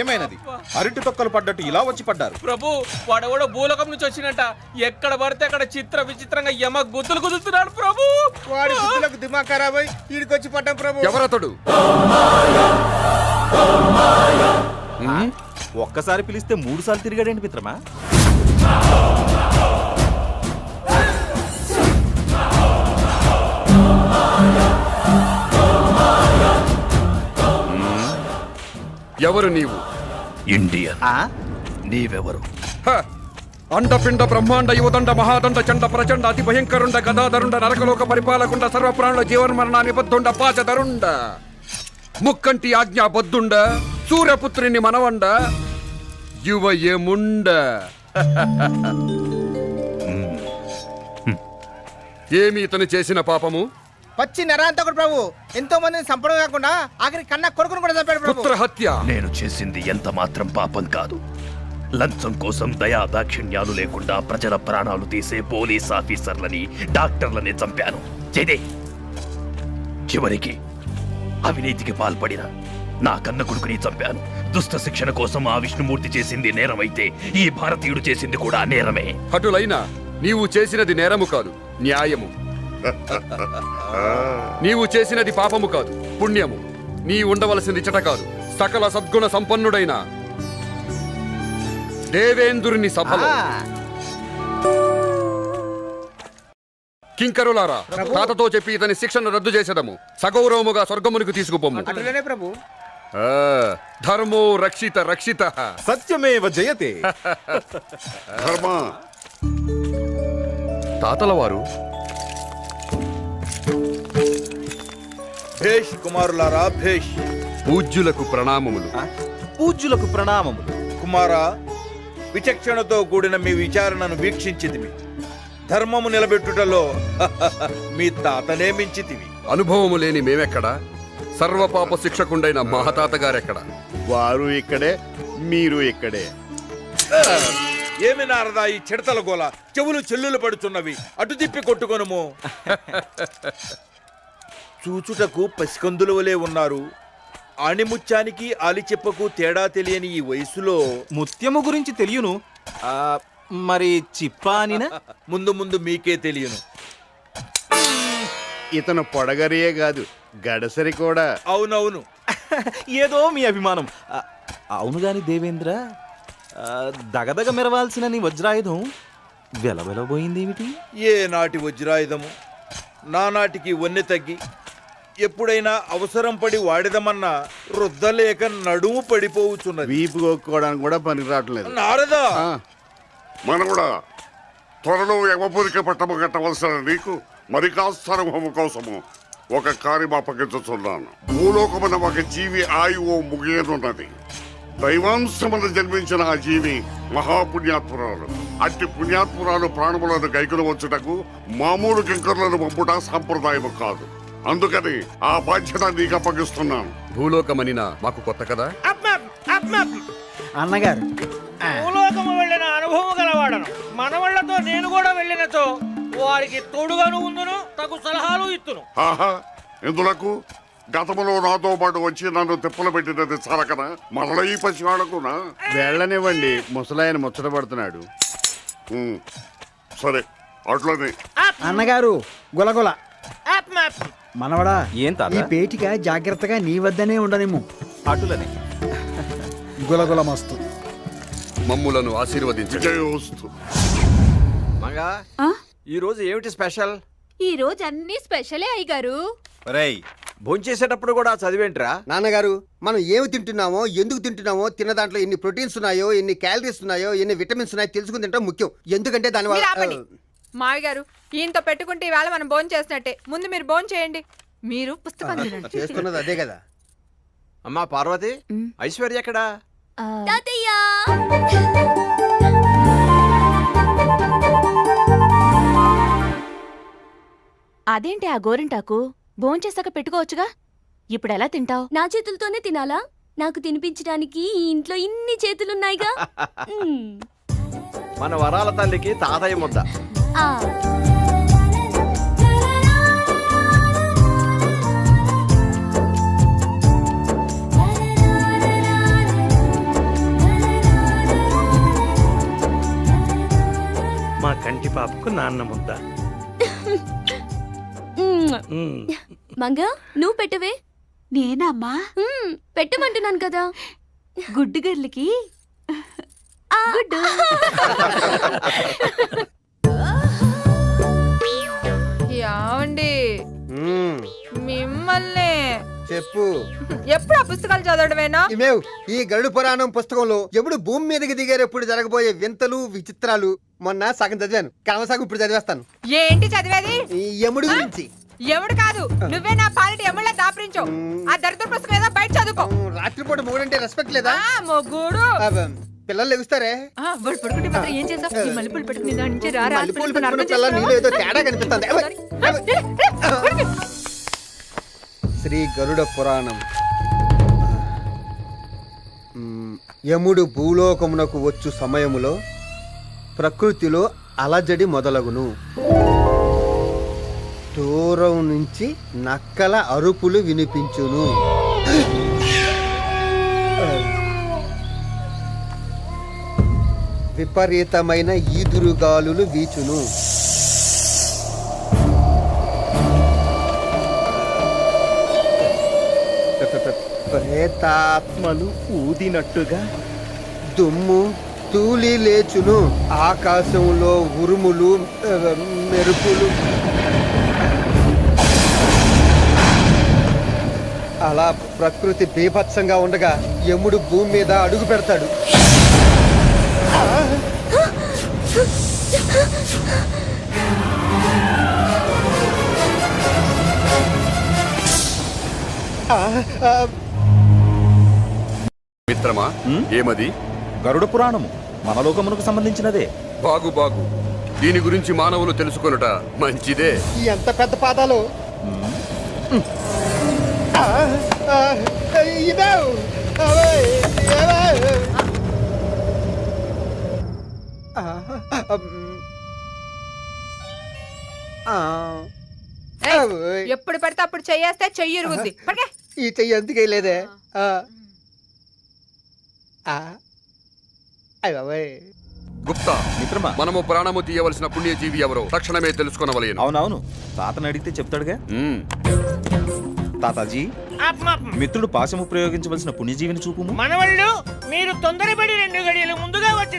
ఏమైనది? అరటి తొక్కలు పడ్డట్టు ఇలా వచ్చి పడ్డారు. ప్రభు వాడెవడో భూలోకం నుంచి వచ్చినట్ట ఎక్కడ పడితే అక్కడ చిత్ర విచిత్రంగా యమ గుద్దులు కుదురుతున్నాడు ప్రభు. వాడి బుద్ధులకు దిమాగ్ ఖరాబ్ అయి ఈడికొచ్చి పడ్డాం ప్రభు. ఎవరతడు? ఒక్కసారి పిలిస్తే మూడు సార్లు తిరిగాడేంటి మిత్రమా? ఎవరు నీవు? ఇండియన్. నీవెవరు? హ! అండపిండ బ్రహ్మాండ యువదండ మహాదండ చండ ప్రచండ అతి భయంకరుండ గదాధరుండ నరకలోక పరిపాలకుండ సర్వప్రాణుల జీవన్మరణ నిబద్ధుండ పాచదరుండ ముక్కంటి ఆజ్ఞా బద్దుండ సూర్యపుత్రిని మనవండ యువ ఏముండ ఏమి ఇతను చేసిన పాపము? పచ్చి నరాంతకుడు ప్రభు. ఎంతో మందిని చంపడం కాకుండా ఆఖరి కన్న కొడుకును కూడా చంపాడు ప్రభు. పుత్ర హత్య. నేను చేసింది ఎంత మాత్రం పాపం కాదు. లంచం కోసం దయా దాక్షిణ్యాలు లేకుండా ప్రజల ప్రాణాలు తీసే పోలీస్ ఆఫీసర్లని డాక్టర్లని చంపాను. చేదే. చివరికి అవినీతికి పాల్పడిన నా కన్న కొడుకుని చంపాను. దుష్ట శిక్షణ కోసం ఆ విష్ణుమూర్తి చేసింది నేరమైతే ఈ భారతీయుడు చేసింది కూడా నేరమే. అటులైనా నీవు చేసినది నేరము కాదు న్యాయము. నీవు చేసినది పాపము కాదు పుణ్యము. నీ ఉండవలసింది ఇచ్చట కాదు. సకల సద్గుణ సంపన్నుడైన దేవేంద్రుని సభలో. కింకరులారా తాతతో చెప్పి ఇతని శిక్షను రద్దు చేసేదము. సగౌరవముగా స్వర్గమునికి తీసుకుపోము. అట్లనే ప్రభు. ఆ, ధర్మో రక్షిత రక్షిత. సత్యమేవ జయతే. ధర్మ. తాతల వారు భేష్ కుమారులారా భేష్. పూజ్యులకు ప్రణామములు. పూజ్యులకు ప్రణామములు. కుమారా విచక్షణతో కూడిన మీ విచారణను వీక్షించితివి ధర్మము నిలబెట్టుటలో మీ తాతనే మించితివి అనుభవము లేని మేమెక్కడా? సర్వపాప శిక్షకుండైన మహతాత గారెక్కడ వారు ఇక్కడే మీరు ఇక్కడే. ఏమి నారదా ఈ చిడతల గోల? చెవులు చెల్లులు పడుతున్నవి. అటు తిప్పి కొట్టుకొనుము. చూచుటకు పసికందుల వలె ఉన్నారు. ఆణిముత్యానికి ఆలిచెప్పకు తేడా తెలియని ఈ వయసులో ముత్యము గురించి తెలియను. ఆ, మరి చిప్పా అనినా? ముందు ముందు మీకే తెలియను. ఇతను పొడగరియే కాదు గడసరి కూడా. అవునవును. ఏదో మీ అభిమానం. ఆ, అవును గాని దేవేంద్ర ఆ, దగదగ మెరవాల్సిన నీ వజ్రాయుధం వెలవెలబోయింది ఏమిటి ఏ నాటి వజ్రాయుధము? నానాటికి వన్నె తగ్గి ఎప్పుడైనా అవసరం పడి వాడదమన్నా రుద్దలేక నడుము పడిపోవచ్చున్నది. వీపు కొట్టుకోవడానికి కూడా పనికి రావట్లేదు. నారదా! ఆ, మనగుడా త్వరలో యమపురిక పట్టము కట్టవలసిన నీకు మరి కాస్త అనుభవం కోసము ఒక కార్యం అప్పగించుతున్నాను. భూలోకమున ఒక జీవి ఆయువు ముగియనున్నది. దైవాంశమున జన్మించిన ఆ జీవి మహాపుణ్యాత్మురాలు. అట్టి పుణ్యాత్మురాలు ప్రాణములను గైకులు వచ్చుటకు మామూలు కింకర్లను పంపుట సంప్రదాయము కాదు. అందుకని ఆ బాధ్యత నీకు అప్పగిస్తున్నాను. భూలోకమనినా మాకు కొత్త కదా? అన్నగారు భూలోకము వెళ్ళిన అనుభవం గలవాడను. మనవళ్ళతో నేను కూడా వెళ్ళినచో వారికి తోడుగాను ఉందును తగు సలహాలు ఇత్తును. ఆహా ఎందులకు? గతములో నాతో పాటు వచ్చి నన్ను తిప్పలు పెట్టినది చాలకనా? మరల ఈ పసివాడకునా వెళ్ళనివ్వండి ముసలాయన ముచ్చట పడుతున్నాడు. ఉమ్, సరే అట్లనే. అన్నగారు గులగుల. మనవడా ఏం తాత? ఈ పేటిక జాగ్రత్తగా నీ వద్దనే ఉండనేమో అటులనే. గులగుల మస్తు మమ్ములను ఆశీర్వదించండి విజయోస్తు. మంగా ఆ? ఈ రోజు ఏమిటి స్పెషల్? ఈ రోజు అన్ని స్పెషలే అయ్యగారు. రేయ్ భోంచేసేటప్పుడు కూడా చదివేంట్రా? నాన్నగారు మనం ఏమి తింటున్నామో ఎందుకు తింటున్నామో తిన్న దాంట్లో ఎన్ని ప్రోటీన్స్ ఉన్నాయో ఎన్ని క్యాలరీస్ ఉన్నాయో ఎన్ని విటమిన్స్ ఉన్నాయో తెలుసుకుని తింటాం ముఖ్యం. ఎందుకంటే దాని మీరు ఆపండి. వల్ల మావి గారు ఈయనతో పెట్టుకుంటే ఈవేళ మనం భోజనం చేసినట్టే. ముందు మీరు భోజనం చేయండి. మీరు పుస్తకం తినండి. చేస్తున్నది అదే కదా. అమ్మా పార్వతి. ఐశ్వర్య ఎక్కడా? అదేంటి ఆ గోరింటాకు? భోంచేసాక పెట్టుకోవచ్చుగా? ఇప్పుడు ఎలా తింటావు? నా చేతులతోనే తినాలా? నాకు తినిపించడానికి ఈ ఇంట్లో ఇన్ని చేతులున్నాయిగా. మన వరాల తల్లికి తాతయ్య ముద్ద. మా కంటి పాపకు నాన్న ముద్ద. మంగ నువ్వు పెట్టవే. నేనమ్మా. పెట్టమంటున్నాను కదా. గుడ్డు గర్లకి. గుడ్డు. మిమ్మల్ని. చెప్పు. ఎప్పుడు ఆ పుస్తకాలు చదవడమేనా? ఇమేవ్ ఈ గరుడు పురాణం పుస్తకంలో ఎప్పుడు భూమి మీదకి దిగేటప్పుడు జరగబోయే వింతలు విచిత్రాలు మొన్న సగం చదివాను. కామసాగం ఇప్పుడు చదివేస్తాను. ఏంటి చదివేది? ఈ యముడు గురించి. ఎవడు కాదు. నువ్వే నా పాలిటి ఎమ్మెల్యే దాపరించు. ఆ దరిద్ర పుస్తకం ఏదో బయట చదువుకో. రాత్రిపూట మూడంటే రెస్పెక్ట్ లేదా? మొగుడు. పిల్లలు లెగుస్తారే? ఆ, వాడు పడుకుంటే మాత్రం ఏం చేస్తావు ఈ మల్లెపూలు పెట్టుకుని దాని నుంచి రా రా మల్లెపూలు పెట్టుకుని అర్థం నీలో ఏదో. తేడా కనిపిస్తుంది. శ్రీ గరుడ పురాణం. మ్, యముడు భూలోకమునకు వచ్చు సమయములో ప్రకృతిలో అలజడి మొదలగును. దూరం నుంచి నక్కల అరుపులు వినిపించును. విపరీతమైన ఈదురుగాలులు వీచును. ప్రేతాత్మలు ఊదినట్టుగా దుమ్ము తూలి లేచును. ఆకాశంలో ఉరుములు మెరుపులు. అలా ప్రకృతి బీభత్సంగా ఉండగా యముడు భూమి మీద అడుగు పెడతాడు. మిత్రమా ఏమది? గరుడ పురాణము మన లోకమునకు సంబంధించినదే. బాగు బాగు. దీని గురించి మానవులు తెలుసుకొనుట మంచిదే. ఎంత పెద్ద పాదాలు? ఇదే. ఎప్పుడు పడితే అప్పుడు చెయ్యేస్తే చెయ్యి ఇరుగుద్ది. పడకే. ఈ చెయ్యి ఎందుకు బాబోయ్. గుప్తా మిత్రమా? మనము ప్రాణము తీయవలసిన పుణ్యజీవి ఎవరో? తక్షణమే తెలుసుకొనవలేను. అవునవును. తాతను అడిగితే చెప్తాడుగా. తాతాజీ మిత్రుడు పాశము ప్రయోగించవలసిన పుణ్యజీవిని చూపుము. మనవళ్ళు మీరు తొందరపడి రెండు గడియలు ముందుగా వచ్చి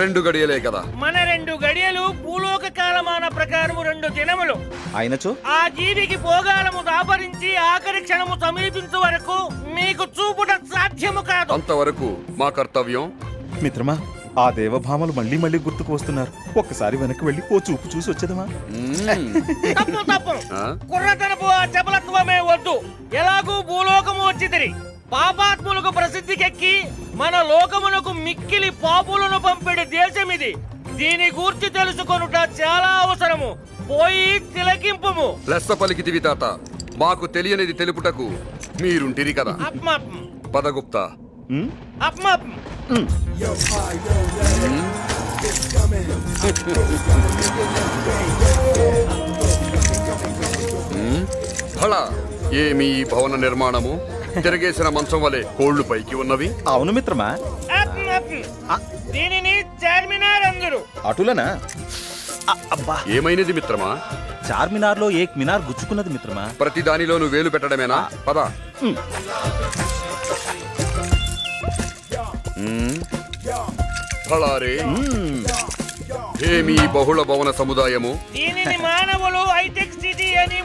రెండు గడియలే కదా. మన రెండు గడియలు భూలోక కాలమాన ప్రకారము రెండు దినములు. ఆయనచో? ఆ జీవికి భోగాలము దాపరించి ఆఖరి క్షణము సమీపించు వరకు మీకు చూపుట సాధ్యము కాదు. అంతవరకు మా కర్తవ్యం? మిత్రమా ఆ దేవభామలు మళ్ళీ మళ్ళీ గుర్తుకు వస్తున్నారు. ఒక్కసారి వెనక్కి వెళ్ళి ఓ చూపు చూసి వచ్చేదమా. తప్పు తప్పు? కుర్రతనపు ఆ ఎలాగూ భూలోకము వచ్చిదిరి పాపాత్ములకు ప్రసిద్ధికెక్కి మన లోకమునకు మిక్కిలి పాపులను పంపిడి దేశం ఇది దీని గూర్చి తెలుసుకొనుట చాలా అవసరము. పోయి తిలకింపుము. లెస్స పలికితివి తాత. మాకు తెలియనిది తెలుపుటకు మీరుంటిరి కదా. ఆత్మాత్మ. పదగుప్తా. ఫళ ఏమి ఈ భవన నిర్మాణము? తిరగేసిన మంచం వలె కోళ్ళు పైకి ఉన్నవి? అవును మిత్రమా? దీనిని చార్మినార్ అందరు అటులనా అబ్బా. ఏమైనది మిత్రమా? చార్మినార్లో ఏక్ మినార్ గుచ్చుకున్నది మిత్రమా? ప్రతి దానిలోను వేలు పెట్టడమేనా? పద. ఫళారే. ఏమి బహుళ భవన సముదాయము? దీనిని మానవులు హైటెక్ సిటీ అని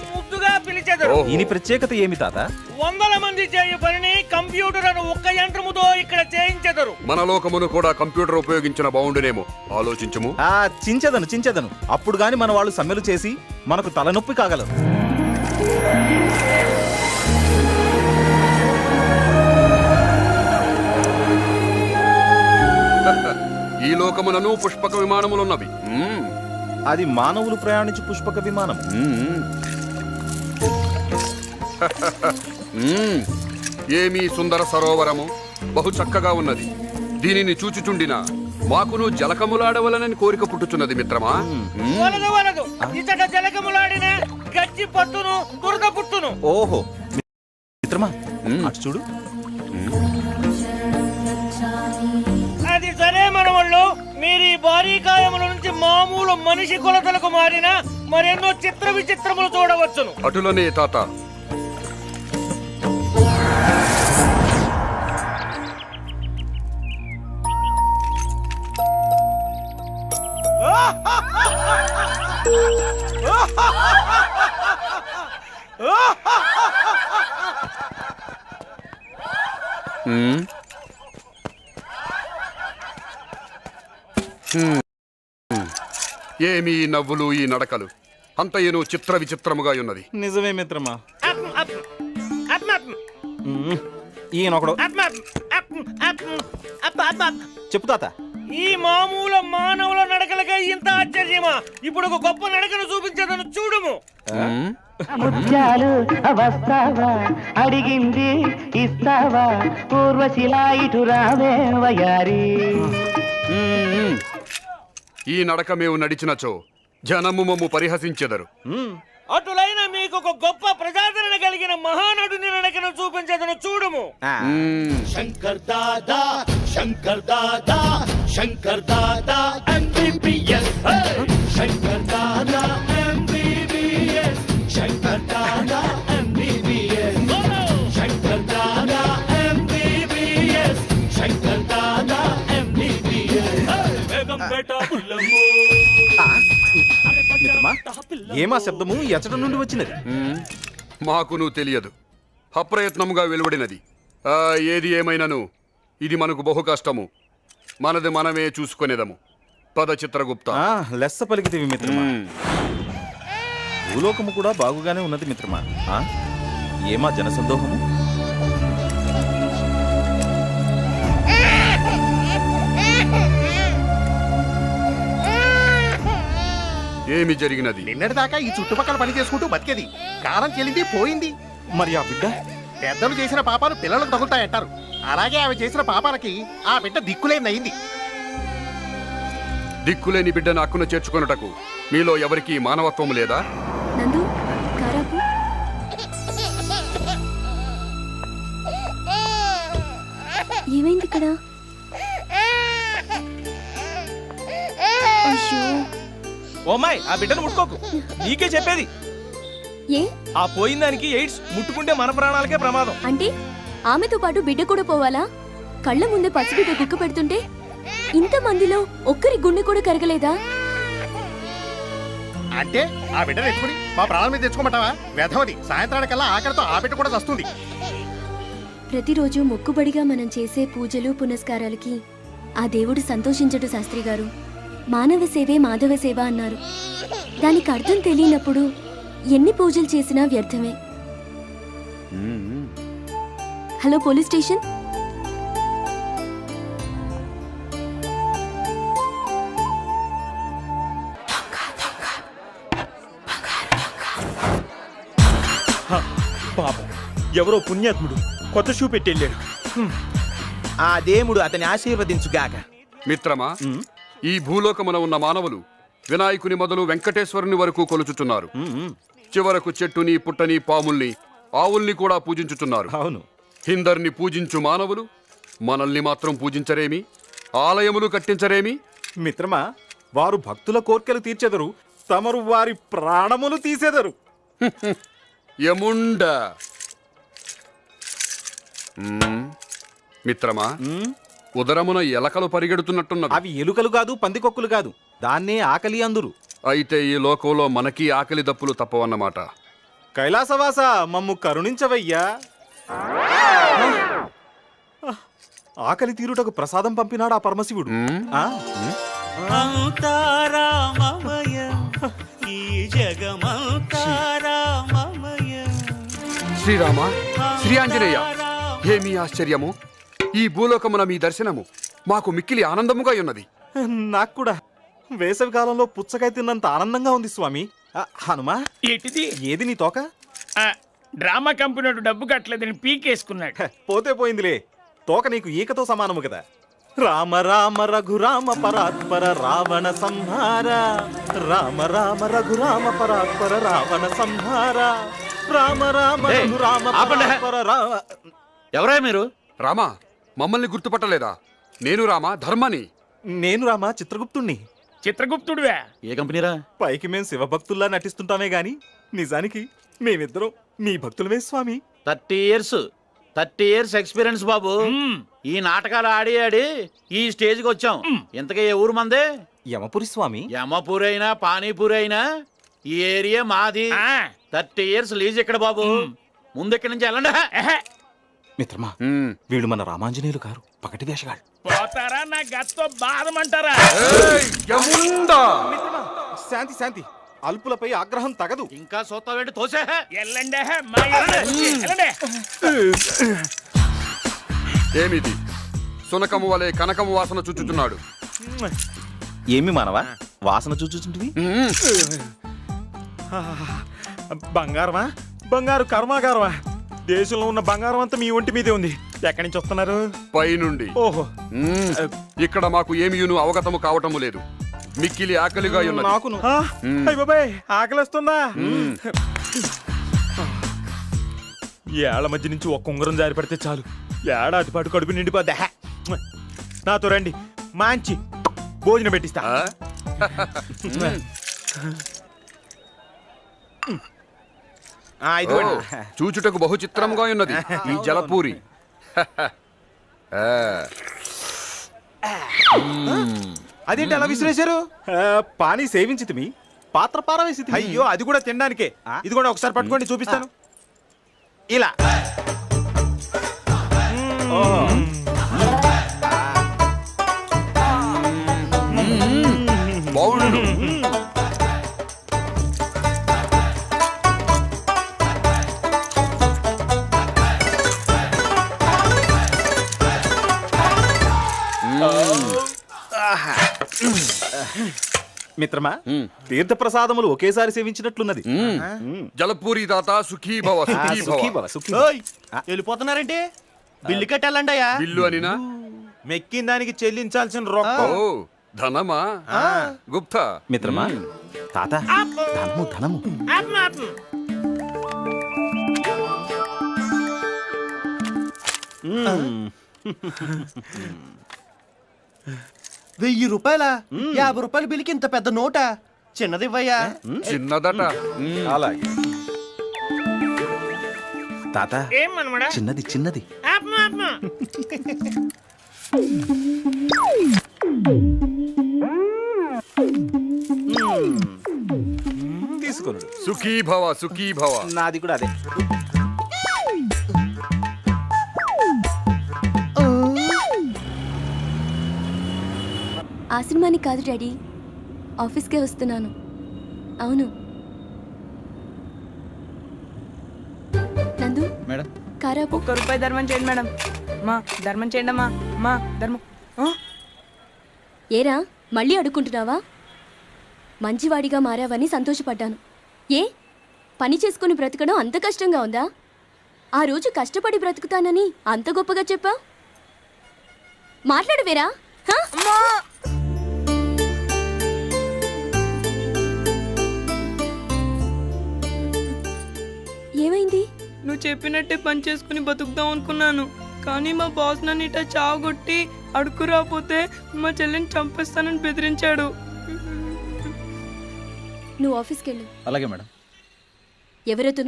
దీని ప్రత్యేకత ఏమి తాత? వందల మంది చేయు పనిని కంప్యూటర్ అను ఒక్క యంత్రముతో ఇక్కడ చేయించెదరు. మన లోకమును కూడా కంప్యూటర్ ఉపయోగించిన బాగుండునేమో ఆలోచించుము. ఆ చించెదను చించెదను. అప్పుడు గాని మన వాళ్ళు సమ్మెలు చేసి మనకు తలనొప్పి కాగలరు. ఈ లోకమునను పుష్పక విమానములున్నవి. అది మానవులు ప్రయాణించు పుష్పక విమానం. ఏమీ సుందర సరోవరము? బహు చక్కగా ఉన్నది. దీనిని చూచుచుండిన మాకును జలకములాడవలనని కోరిక పుట్టుచున్నది మిత్రమా? పట్టును దురద పుట్టును. ఓహో. మిత్రమా. అటు చూడు. అది సరే మనవాళ్ళు మీరు ఈ భారీ కాయముల నుంచి మామూలు మామూలు మనిషి కొలతలకు మారిన మరెన్నో చిత్ర విచిత్రములు చూడవచ్చును. అటులనే తాత ఏమి నవ్వులు ఈ నడకలు? అంతయ్యను చిత్ర విచిత్రముగా ఉన్నది. నిజమే మిత్రమా? అప్, అప్, అప్, అప్, ఈయన ఒకడు up, up, up, up, up, up, up. చెప్పు తాత. ఈ మామూలు మానవుల నడకలకే ఇంత ఆశ్చర్యమా ఇప్పుడు ఒక గొప్ప నడకను చూపించదను చూడుము. ముత్యాలు వస్తావా అడిగింది ఇస్తావా పూర్వశిలా ఇటు రావే వయారి హ్మ్. ఈ నడక మేము నడిచినచో జనము మమ్ము పరిహసించెదరు అటులైన మీకు ఒక గొప్ప ప్రజాదరణ కలిగిన మహానటుని నడకను చూపించదను చూడుము. Shankar Dada Shankar Dada Shankar Dada MBBS Shankar Dada MBBS Shankar Dada MBBS Shankar Dada MBBS Shankar Dada MBBS వేగం బేటా బుల్లము మిత్రమా? ఏమా శబ్దము? ఎచ్చట నుండి వచ్చినది. హ్మ్. మాకును తెలియదు. అప్రయత్నముగా వెలువడినది. ఆ, ఏది ఏమైనను? ఇది మనకు బహు కష్టము మనది మనమే చూసుకునేదము. పద చిత్రగుప్త. ఆ, లెస్స పలికితివి మిత్రమా? హ్మ్. భూలోకము కూడా బాగుగానే ఉన్నది మిత్రమా? ఆ? ఏమా జనసందోహము? ఏమి జరిగినది? నిన్నటిదాకా ఈ చుట్టుపక్కల పని చేసుకుంటూ బతికేది. కాలం చెల్లింది పోయింది. మరి ఆ బిడ్డ? పెద్దలు చేసిన పాపాలు పిల్లలకు తగులుతాయంటారు. అలాగే ఆమె చేసిన పాపాలకి ఆ బిడ్డ దిక్కులేనయింది. దిక్కులేని బిడ్డను అక్కున చేర్చుకొనుటకు మీలో ఎవరికి మానవత్వము లేదా? నందు కారాపు ఏమైంది ఇక్కడ? అయ్యో. ఓమాయ్ ఆ బిడ్డను ముట్టుకోకు. నీకే చెప్పేది. ఏ? ఆ పోయిన దానికి ఎయిడ్స్ ముట్టుకుంటే మన ప్రాణాలకే ప్రమాదం. అంటే? ఆమెతో పాటు బిడ్డ కూడా పోవాలా? కళ్ళ ముందే పసిబిడ్డ గుక్క పెడుతుంటే ఇంతమందిలో ఒక్కరి గుండె కూడా కరగలేదా? అంటే ఆ బిడ్డ తెచ్చుకుని మా ప్రాణం మీద తెచ్చుకోమంటావా? వ్యధవది సాయంత్రానికల్లా ఆఖరితో ఆ బిడ్డ కూడా వస్తుంది ప్రతిరోజు మొక్కుబడిగా మనం చేసే పూజలు పునస్కారాలకి ఆ దేవుడు సంతోషించడు శాస్త్రి గారు. మానవ సేవే మాధవ సేవ అన్నారు. దానికి అర్థం తెలియనప్పుడు ఎన్ని పూజలు చేసినా వ్యర్థమే. Hello police station. పాపం. ఎవరో పుణ్యాత్ముడు కొత్త షూ పెట్టి వెళ్ళాడు ఆ దేవుడు అతని ఆశీర్వదించుగాక మిత్రమా ఈ భూలోకమున ఉన్న మానవులు వినాయకుని మొదలు వెంకటేశ్వరుని వరకు కొలుచుచున్నారు. చివరకు చెట్టుని పుట్టని పాముల్ని ఆవుల్ని కూడా పూజించుచున్నారు. అవును. హిందర్ని పూజించు మానవులు మనల్ని మాత్రం పూజించరేమి? ఆలయములు కట్టించరేమి? మిత్రమా వారు భక్తుల కోర్కెలు తీర్చెదరు తమరు వారి ప్రాణములు తీసెదరు. యముండ. మ్మ్. మిత్రమా ఉదరమున ఎలకలు పరిగెడుతున్నట్టున్నది. అవి ఎలుకలు కాదు పందికొక్కులు కాదు దాన్నే ఆకలి అందురు. అయితే ఈ లోకంలో మనకి ఆకలి దప్పులు తప్పవన్నమాట. కైలాసవాస మమ్ము కరుణించవయ్యా. ఆకలి తీరుటకు ప్రసాదం పంపినాడు ఆ పరమశివుడు? శ్రీరామ శ్రీ ఆంజనేయ ఏమి ఆశ్చర్యము? ఈ భూలోకమున మీ దర్శనము మాకు మిక్కిలి ఆనందముగా ఉన్నది. నాకు కూడా. వేసవి కాలంలో పుచ్చకాయ తిన్నంత ఆనందంగా ఉంది స్వామి. ఆ, హనుమా? ఏంటిది? ఏది నీ తోక? డ్రామా కంపెనీ డబ్బు కట్టలేదని పీకేసుకున్నాడు. పోతే పోయిందిలే. తోక నీకు ఈకతో సమానము కదా. రామ రామ రఘురామ పరాత్పర రావణ సంహార. రామ రామ రఘురామ పరాత్పర రావణ సంహార. రామ రామ రఘురామ పరాత్పర రావ ఎవరా మీరు? రామా మమ్మల్ని గుర్తుపట్టలేదా? నేను రామా ధర్మని? నేను రామ చిత్రగుప్తుణ్ణి. చిత్రగుప్తుడివే. ఏ కంపెనీరా? పైకి మేము శివభక్తుల్లా నటిస్తుంటామే గాని నిజానికి మేమిద్దరం మీ భక్తులమే స్వామి. Thirty years thirty years experience బాబు. ఈ నాటకాలు ఆడి ఆడి ఈ స్టేజ్కి వచ్చాం. ఇంతకీ ఏ ఊరు మందే? యమపురి స్వామి. యమపూరి అయినా పానీపూరి అయినా ఈ ఏరియా మాది. థర్టీ ఇయర్స్ లీజ్ ఇక్కడ బాబు. ముందు ఇక్కడి నుంచి వెళ్ళండి. మిత్రమా వీళ్ళు మన రామాంజనేయులు గారు పగటి వేషగాళ్ళు. పోతారా నా గత్తో బాధమంటారా? శాంతి శాంతి. అల్పులపై ఆగ్రహం తగదు. ఇంకా సొత్త వెళ్ళి తోసే. మా ఏమిది సునకము వలె కనకము వాసన చుచ్చుచున్నాడు ఏమి మానవా? వాసన చూచుచుంటివి? బంగారమా? బంగారు కర్మాగారమా? దేశంలో ఉన్న బంగారం అంతా మీ ఒంటి మీదే ఉంది. ఎక్కడి నుంచి వస్తున్నారు? పైనుండి. ఓహో. మ్మ్. ఇక్కడ మాకు ఏమియును అవగతము కావటము లేదు. మిక్కిలి ఆకలిగా ఉన్నది. నాకును బాబాయ్ ఆకలిస్తుందా? ఏళ్ళ మధ్య నుంచి ఒక్క ఉంగరం జారి పడితే చాలు. ఏడాది పాటు కడుపు నిండిపోద్ది! నాతో రండి. మంచి భోజనం పెట్టిస్తా. ఇదిగోండి. చూచుటకు బహు చిత్రంగా ఉన్నది. ఈ జలపూరి. ఆ, అదేంటి అలా విసిరేశారు? పానీ సేవించితి మీ. పాత్ర పారవేసి అయ్యో అది కూడా తినడానికే. ఇది కూడా ఒకసారి పట్టుకోండి చూపిస్తాను. ఇలా. మిత్రమా? తీర్థ ప్రసాదములు ఒకేసారి సేవించినట్లున్నది. జలపూరి దాత సుఖీ భవ సుఖీ భవ సుఖీ వెళ్ళిపోతున్నారంటే? Bill కట్టాలంటయ్యా bill అనినా? మెక్కిన దానికి చెల్లించాల్సిన రొక్కం ధనమా? గుప్తా? మిత్రమా తాత ధనము ధనము. వెయ్యి రూపాయల? యాభై రూపాయల బిల్లుకి ఇంత పెద్ద నోటా? చిన్నదివ్వయ్యా. చిన్నదట. మ్మ్. అలాగే. తాత చిన్నది చిన్నది. తీసుకున్నాడు సుఖీ భవ సుఖీ భవ నాది కూడా అదే. ఆశ్రమానికి కాదు డాడీ. ఆఫీస్కే వస్తున్నాను. అవును. నందు? మేడం. కారాపు ఒక్క రూపాయి ధర్మం చేయండి మేడం. మా ధర్మం చేయండి అమ్మా. మా ధర్మం. ఆ? ఏరా మళ్ళీ అడుక్కుంటున్నావా? మంచివాడిగా మారావని సంతోషపడ్డాను. ఏ? పని చేసుకుని బ్రతకడం అంత కష్టంగా ఉందా? ఆ రోజు కష్టపడి బ్రతుకుతానని అంత గొప్పగా చెప్పా? మాట్లాడవేరా. హా? చెప్పినట్టే పని చేసుకుని బతుకుదాం అనుకున్నాను. కానీ మా బాస్ నన్ను ఇట చావగొట్టి అడుగు రాకపోతే మా చెల్లిని చంపేస్తానని బెదిరించాడు. నువ్వు ఆఫీస్కి వెళ్ళు అలాగే మేడం. ఎవరతను?